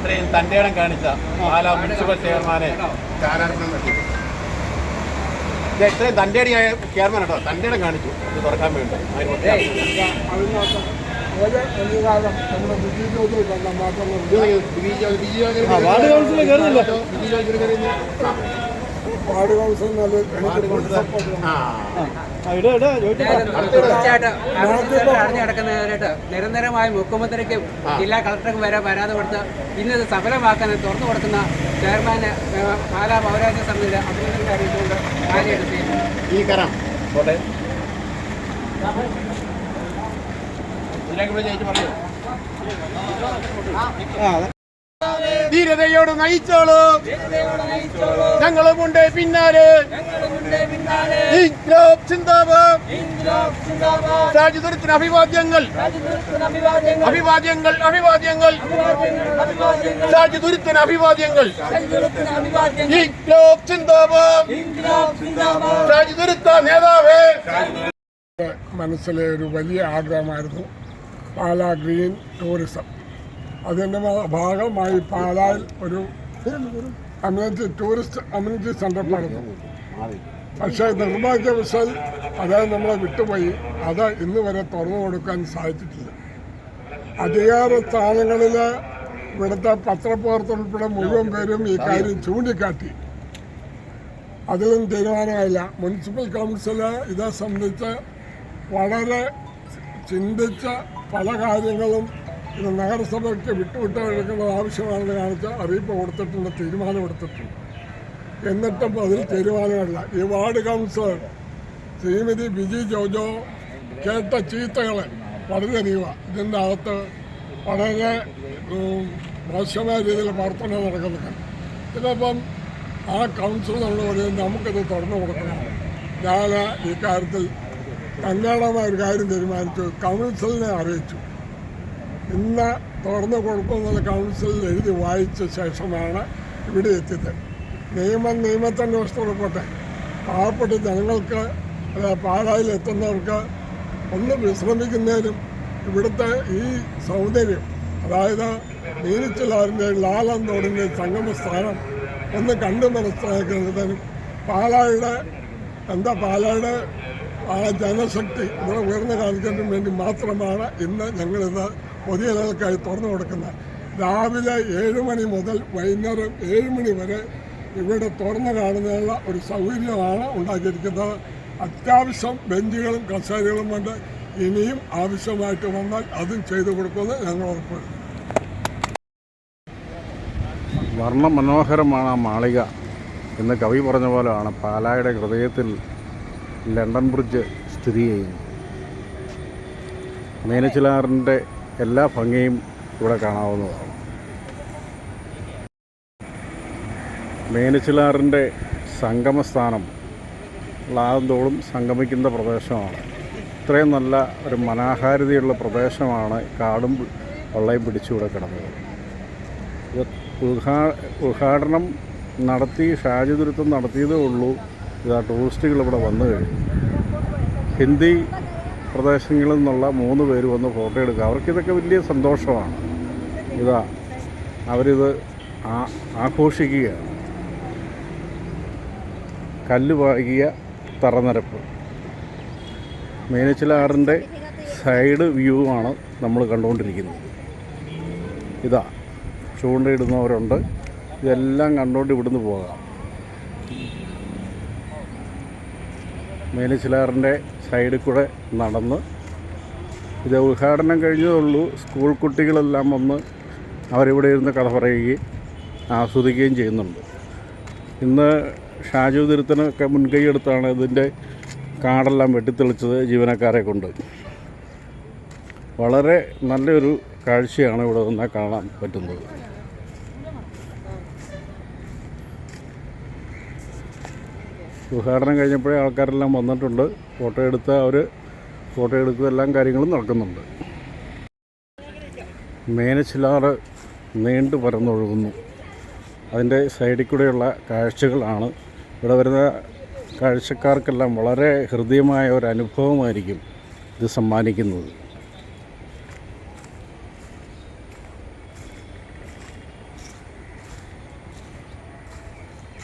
ഇത്രയും തന്റെ ഇടം കാണിച്ച പാലാ മുനിസിപ്പൽ ചെയർമാനെ. ഇത്രയും തന്റെ അടിയായ ചെയർമാൻ കേട്ടോ. തന്റെ ഇടം കാണിച്ചു. ഇത് തുറക്കാൻ വേണ്ടി. വാർഡ് കയറുന്നില്ല. നിരന്തരമായി മുഖ്യമന്ത്രിക്കും ജില്ലാ കളക്ടർക്കും വരെ പരാതി കൊടുത്ത് ഇന്നത് സഫലമാക്കാൻ തുറന്നു കൊടുക്കുന്ന ചെയർമാന് പാലാ പൗരാജ്യ സമിതിയുടെ അഭിനന്ദനം അറിയിച്ചുകൊണ്ട് കാര്യമെടുത്ത് ഈ കരം. പോട്ടെ. ഇതിലേക്ക് വിളിച്ച് ചേച്ചി പറഞ്ഞു ആ അതെ. ധീരതയോട് നയിച്ചോളൂ. ഞങ്ങളുമുണ്ട് പിന്നാലെ. രാജ്യത്തിന് അഭിവാദ്യങ്ങൾ. അഭിവാദ്യങ്ങൾ. അഭിവാദ്യങ്ങൾ രാജ്യതുരുത്തിന് അഭിവാദ്യങ്ങൾ. രാജ്യതുരുത്ത നേതാവേ. മനസ്സിലെ ഒരു വലിയ ആഗ്രഹമായിരുന്നു. പാലാ ഗ്രീൻ ടൂറിസം അതിന്റെ ഭാഗമായി പാലായിൽ ഒരു കമ്മ്യൂണിറ്റി ടൂറിസ്റ്റ് കമ്മ്യൂണിറ്റി സെന്റർ പറഞ്ഞു പക്ഷേ നിർഭാഗ്യവശാൽ അതായത് നമ്മളെ വിട്ടുപോയി. അത് ഇന്ന് വരെ തുറന്നു കൊടുക്കാൻ സാധിച്ചിട്ടില്ല. അധികാര സ്ഥാനങ്ങളിൽ ഇവിടുത്തെ പത്രപ്രവർത്തകരുൾപ്പെടെ മുഴുവൻ പേരും ഈ കാര്യം ചൂണ്ടിക്കാട്ടി. അതിലും തീരുമാനമായില്ല. മുനിസിപ്പൽ കൗൺസിൽ ഇതേ സംബന്ധിച്ച് വളരെ ചിന്തിച്ച പല കാര്യങ്ങളും ഇത് നഗരസഭയ്ക്ക് വിട്ടുവിട്ട് ആവശ്യമാണെന്ന് കാണിച്ച് അറിയിപ്പ് കൊടുത്തിട്ടുണ്ട് തീരുമാനം എടുത്തിട്ടുണ്ട്. എന്നിട്ടും അതിൽ തീരുമാനമല്ല. ഈ വാർഡ് കൗൺസിലർ ശ്രീമതി ബിജി ജോജോ കേട്ട ചീത്തകൾ വളരെയധിക ഇതിന്റെ അകത്ത് വളരെ മോശമായ രീതിയിൽ പ്രവർത്തനം നടക്കുന്നുണ്ട്. ഇതിനപ്പം ആ നമ്മൾ പറയുന്നത് നമുക്കിത് തുറന്നു കൊടുക്കണം. ഞാൻ ഈ കാര്യത്തിൽ കല്യാണമായ ഒരു കാര്യം തീരുമാനിച്ചു. കൗൺസിലിനെ അറിയിച്ചു. ഇന്ന് തുറന്നു കൊടുക്കുമെന്നുള്ള കൗൺസിലിൽ എഴുതി വായിച്ച ശേഷമാണ് ഇവിടെ എത്തിയത്. നിയമം നിയമത്തിന്റെ വസ്തുക്കോട്ടെ പോട്ടെ. പാവപ്പെട്ട ജനങ്ങൾക്ക് എത്തുന്നവർക്ക് ഒന്ന് വിശ്രമിക്കുന്നതിനും ഇവിടുത്തെ ഈ സൗന്ദര്യം അതായത് നീരിച്ചിലാറിന്റെ ലാലന്തോടിന്റെ സംഗമ സ്ഥാനം ഒന്ന് കണ്ടു മനസ്സിലാക്കുന്നതിനും പാലായുടെ എന്താ പാലായുടെ ആ ജനശക്തി ഇവിടെ ഉയർന്നു കാണിക്കുന്നതിനും വേണ്ടി മാത്രമാണ് ഇന്ന് ഞങ്ങളിത് പൊതുജനങ്ങൾക്കായി തുറന്നു കൊടുക്കുന്നത് രാവിലെ ഏഴ് മണി മുതൽ വൈകുന്നേരം ഏഴ് മണി വരെ ഇവിടെ തുറന്നു കാണുന്നതിനുള്ള ഒരു സൗകര്യമാണ് ഉണ്ടാക്കിയിരിക്കുന്നത്. അത്യാവശ്യം ബെഞ്ചുകളും കസേരകളും കൊണ്ട് ഇനിയും ആവശ്യമായിട്ട് വന്നാൽ അതും ചെയ്തു കൊടുക്കുമെന്ന് ഞങ്ങൾ ഉറപ്പുവരുന്നു വർണ മനോഹരമാണ് ആ മാളിക. എന്ന് കവി പറഞ്ഞ പോലെയാണ് പാലായുടെ ഹൃദയത്തിൽ ലണ്ടൻ ബ്രിഡ്ജ് സ്ഥിതി ചെയ്യുന്നത്. മീനച്ചിലാറിന്റെ എല്ലാ ഭംഗിയും ഇവിടെ കാണാവുന്നതാണ്. മേനച്ചിലാറിന്റെ സംഗമസ്ഥാനം ലാന്തോളും സംഗമിക്കുന്ന പ്രദേശമാണ്. ഇത്രയും നല്ല ഒരു മനോഹാരിതയുള്ള പ്രദേശമാണ് കാടും വെള്ളയും പിടിച്ചുകൂടെ കിടന്നത്. ഉദ്ഘാ ഉദ്ഘാടനം നടത്തി ഷാജിദുരുത്തം നടത്തിയതേ ഉള്ളൂ. ഇതാ ടൂറിസ്റ്റുകൾ ഇവിടെ വന്നു കഴിഞ്ഞു. ഹിന്ദി പ്രദേശങ്ങളിൽ നിന്നുള്ള മൂന്ന് പേര് വന്ന് ഫോട്ടോ എടുക്കുക. അവർക്കിതൊക്കെ വലിയ സന്തോഷമാണ്. ഇതാ അവരിത് ആഘോഷിക്കുകയാണ്. കല്ല് പാകിയ തറനിരപ്പ്. മീനച്ചിലാറിന്റെ സൈഡ് വ്യൂ ആണ് നമ്മൾ കണ്ടുകൊണ്ടിരിക്കുന്നത്. ഇതാ ചൂണ്ടയിടുന്നവരുണ്ട് ഇതെല്ലാം കണ്ടുകൊണ്ട് ഇവിടുന്ന് പോകാം. മേലച്ചിലാറിന്റെ സൈഡിൽ കൂടെ നടന്ന്. ഇത് ഉദ്ഘാടനം കഴിഞ്ഞതേ ഉള്ളൂ. സ്കൂൾ കുട്ടികളെല്ലാം വന്ന് അവരിവിടെ ഇരുന്ന് കഥ പറയുകയും ആസ്വദിക്കുകയും ചെയ്യുന്നുണ്ട്. ഇന്ന് ഷാജു തിരുത്തനൊക്കെ മുൻകൈ എടുത്താണ് ഇതിന്റെ കാടെല്ലാം വെട്ടിത്തെളിച്ചത് ജീവനക്കാരെ കൊണ്ട്. വളരെ നല്ലൊരു കാഴ്ചയാണ് ഇവിടെ നിന്ന് കാണാൻ പറ്റുന്നത്. ഉദ്ഘാടനം കഴിഞ്ഞപ്പോഴേ ആൾക്കാരെല്ലാം വന്നിട്ടുണ്ട്. ഫോട്ടോ എടുത്ത് അവർ ഫോട്ടോ എടുക്കുക എല്ലാം കാര്യങ്ങളും നടക്കുന്നുണ്ട്. മേനച്ചിലാറ് നീണ്ടു പരന്നൊഴുകുന്നു. അതിന്റെ സൈഡിൽ കൂടെയുള്ള കാഴ്ചകളാണ്. ഇവിടെ വരുന്ന കാഴ്ചക്കാർക്കെല്ലാം വളരെ ഹൃദ്യമായ ഒരു അനുഭവമായിരിക്കും ഇത് സമ്മാനിക്കുന്നത്.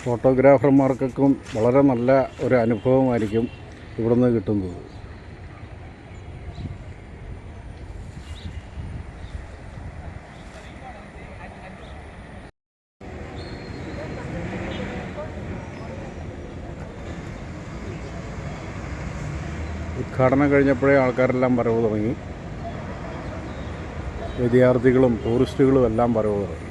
ഫോട്ടോഗ്രാഫർമാർക്കൊക്കെ വളരെ നല്ല ഒരു അനുഭവമായിരിക്കും ഇവിടുന്ന് കിട്ടുന്നത്. ഉദ്ഘാടനം കഴിഞ്ഞപ്പോഴേ ആൾക്കാരെല്ലാം വരവ് തുടങ്ങി. വിദ്യാർത്ഥികളും ടൂറിസ്റ്റുകളും എല്ലാം വരവ് തുടങ്ങി.